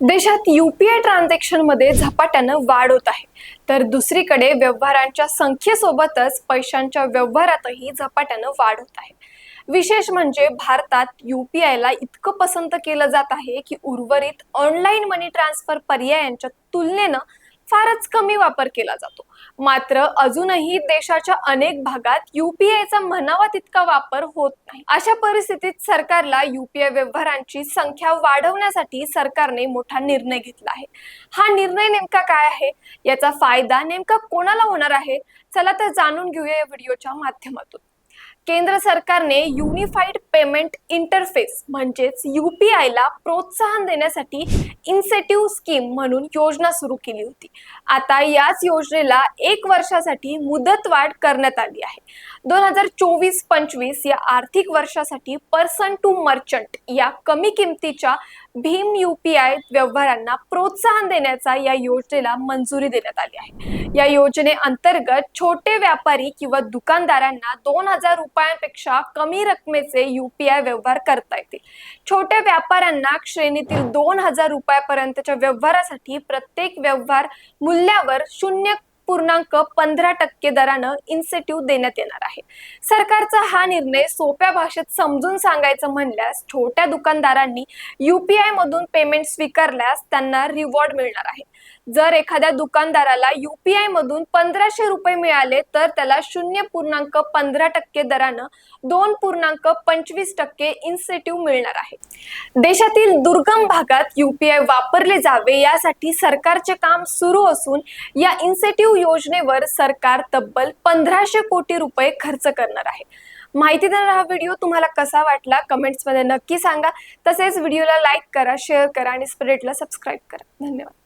देशात युपीआय ट्रान्झॅक्शनमध्ये झपाट्यानं वाढ होत आहे. तर दुसरीकडे व्यवहारांच्या संख्येसोबतच पैशांच्या व्यवहारातही झपाट्यानं वाढ होत आहे. विशेष म्हणजे भारतात युपीआयला इतकं पसंत केलं जात आहे की उर्वरित ऑनलाईन मनी ट्रान्सफर पर्यायांच्या तुलनेनं फारच कमी वापर केला जातो. मात्र अजूनही देशाच्या अनेक भागात युपीआयचा म्हणावा तितका वापर होत नाही. अशा परिस्थितीत सरकारला युपीआय व्यवहारांची संख्या वाढवण्यासाठी सरकारने मोठा निर्णय घेतला आहे. हा निर्णय नेमका काय आहे? याचा फायदा नेमका कोणाला होणार आहे? चला तर जाणून घेऊया या व्हिडिओच्या माध्यमातून. केंद्र सरकारने युनिफाईड पेमेंट इंटरफेस म्हणजेच युपीआय ला प्रोत्साहन देण्यासाठी इन्सेटिव्ह स्कीम म्हणून योजना सुरू केली होती. आता याच योजनेला एक वर्षासाठी मुदतवाढ करण्यात आली आहे. दोन हजार चोवीस पंचवीस या आर्थिक वर्षासाठी पर्सन टू मर्चंट या कमी किमतीच्या भीम युपीआय व्यवहारांना प्रोत्साहन देण्याचा या योजनेला मंजुरी देण्यात आली आहे. या योजनेअंतर्गत छोटे व्यापारी किंवा दुकानदारांना दोन हजार रुपयांपेक्षा कमी रकमेचे युपीआय व्यवहार करता येतील. छोट्या व्यापाऱ्यांना श्रेणीतील दोन हजार रुपयापर्यंतच्या व्यवहारासाठी प्रत्येक व्यवहार मूल्यावर शून्य पूर्णांक पंधरा टक्के दरानं इन्सेटिव्ह देण्यात येणार आहे. सरकारचा हा निर्णय सोप्या भाषेत समजून सांगायचं म्हणल्यास छोट्या दुकानदारांनी युपीआय मधून पेमेंट स्वीकारल्यास त्यांना रिवॉर्ड मिळणार आहे. जर एखाद्या दुकानदाराला युपीआय मधून पंधराशे रुपये मिळाले तर त्याला शून्य पूर्णांक पंधरा टक्के दरानं दोन पूर्णांक पंचवीस टक्के इन्सेटिव्ह मिळणार आहे. देशातील दुर्गम भागात युपीआय वापरले जावे यासाठी सरकारचे काम सुरू असून या इन्सेटिव्ह योजनेवर सरकार तब्बल पंधराशे कोटी रुपये खर्च करणार आहे. माहिती देणारा हा व्हिडिओ तुम्हाला कसा वाटला कमेंट्समध्ये नक्की सांगा. तसेच व्हिडिओला लाईक करा शेअर करा आणि स्प्रेडला सबस्क्राईब करा. धन्यवाद.